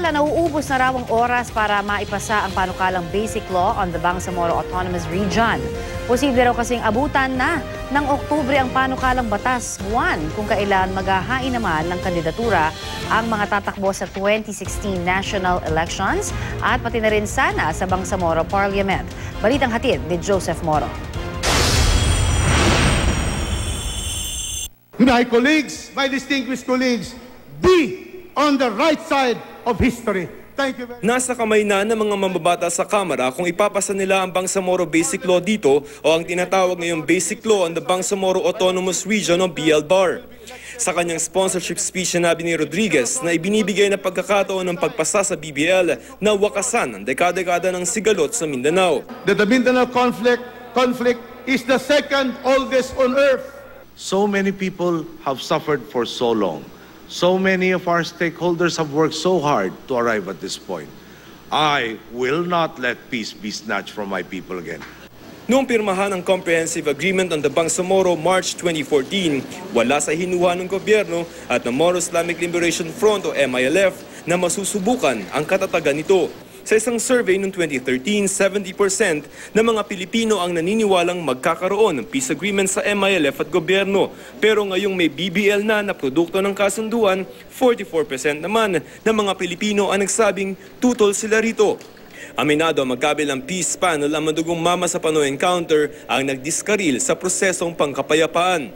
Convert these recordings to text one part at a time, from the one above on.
Samantala, nauubos na raw ang oras para maipasa ang panukalang Basic Law on the Bangsamoro Autonomous Region. Posible raw kasing abutan na ng Oktubre ang panukalang batas buwan kung kailan maghahain naman ng kandidatura ang mga tatakbo sa 2016 national elections at pati na rin sana sa Bangsamoro Parliament. Balitang hatid ni Joseph Moro. My colleagues, my distinguished colleagues, be on the right side of history. Thank you very much. Nasa kamay na ng mga mambabata sa Kamara kung ipapasa nila ang Bangsamoro Basic Law dito o ang tinatawag ngayong Basic Law on the Bangsamoro Autonomous Region o BLBAR. Sa kanyang sponsorship speech sinabi ni Rodriguez na ibinibigay na pagkakataon ng pagpasa sa BBL na wakasan ang dekada-dekada ng sigalot sa Mindanao. That the Mindanao conflict, conflict is the second oldest on earth. So many people have suffered for so long. So many of our stakeholders have worked so hard to arrive at this point. I will not let peace be snatched from my people again. Noong pirmahan ang Comprehensive Agreement on the Bangsamoro March 2014, wala sa hinuha ng gobyerno at ng Moro Islamic Liberation Front o MILF na masusubukan ang katatagan nito. Sa isang survey noong 2013, 70% ng mga Pilipino ang naniniwalang magkakaroon ng peace agreement sa MILF at gobyerno. Pero ngayong may BBL na na produkto ng kasunduan, 44% naman ng mga Pilipino ang nagsabing tutol sila rito. Aminado ang magkabilang peace panel ang madugong mama sa Panoy Encounter ang nagdiskaril sa prosesong pangkapayapaan.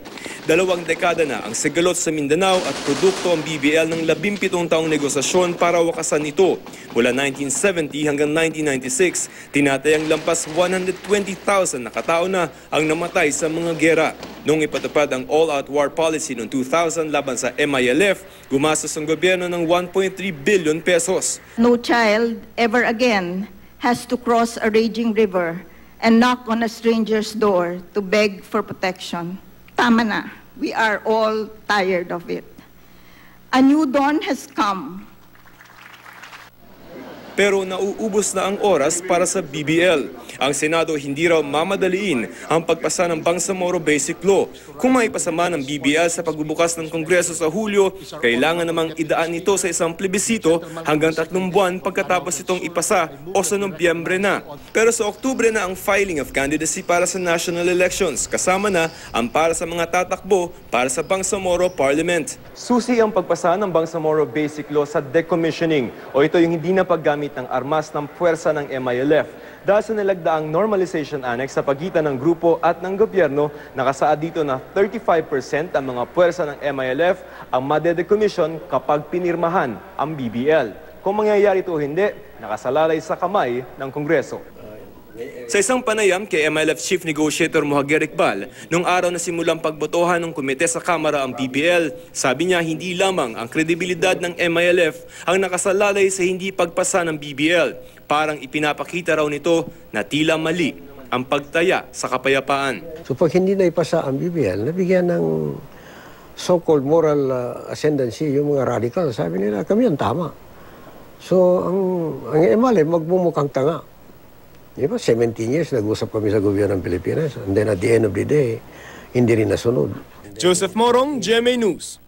Dalawang dekada na ang sigalot sa Mindanao at produkto ang BBL ng 17 taong negosasyon para wakasan ito. Mula 1970 hanggang 1996, tinatayang lampas 120,000 na katao na ang namatay sa mga gera. Noong ipatupad ang all-out war policy noong 2000 laban sa MILF, gumastos ang gobyerno ng 1.3 billion pesos. No child ever again has to cross a raging river and knock on a stranger's door to beg for protection. Tama na. We are all tired of it. A new dawn has come. Pero nauubos na ang oras para sa BBL. Ang Senado hindi raw mamadaliin ang pagpasa ng Bangsamoro Basic Law. Kung maipasama ng BBL sa pagbubukas ng Kongreso sa Hulyo, kailangan namang idaan ito sa isang plebisito hanggang tatlong buwan pagkatapos itong ipasa o sa Nobyembre na. Pero sa Oktubre na ang filing of candidacy para sa national elections, kasama na ang para sa mga tatakbo para sa Bangsamoro Parliament. Susi ang pagpasa ng Bangsamoro Basic Law sa decommissioning o ito yung hindi na paggamit ng armas ng puwersa ng MILF dahil sa nilagdaang Normalization Annex sa pagitan ng grupo at ng gobyerno nakasaad dito na 35% ang mga puwersa ng MILF ang madedecommission kapag pinirmahan ang BBL. Kung mangyayari ito o hindi, nakasalalay sa kamay ng Kongreso. Sa isang panayam kay MLF Chief Negotiator Muhagir Iqbal, nung araw na simulang pagbotohan ng komite sa Kamara ang BBL, sabi niya hindi lamang ang kredibilidad ng MILF ang nakasalalay sa hindi pagpasa ng BBL. Parang ipinapakita raw nito na tila mali ang pagtaya sa kapayapaan. So pag hindi na ipasa ang BBL, nabigyan ng so-called moral uh, ascendancy yung mga radical. Sabi nila, kami ang tama. So ang, ang MLF magmumukhang tanga. Di ba, 17 years nag-usap kami sa gobyerno ng Pilipinas. And then at the end of the day, hindi rin nasunod. Joseph Morong, GMA News.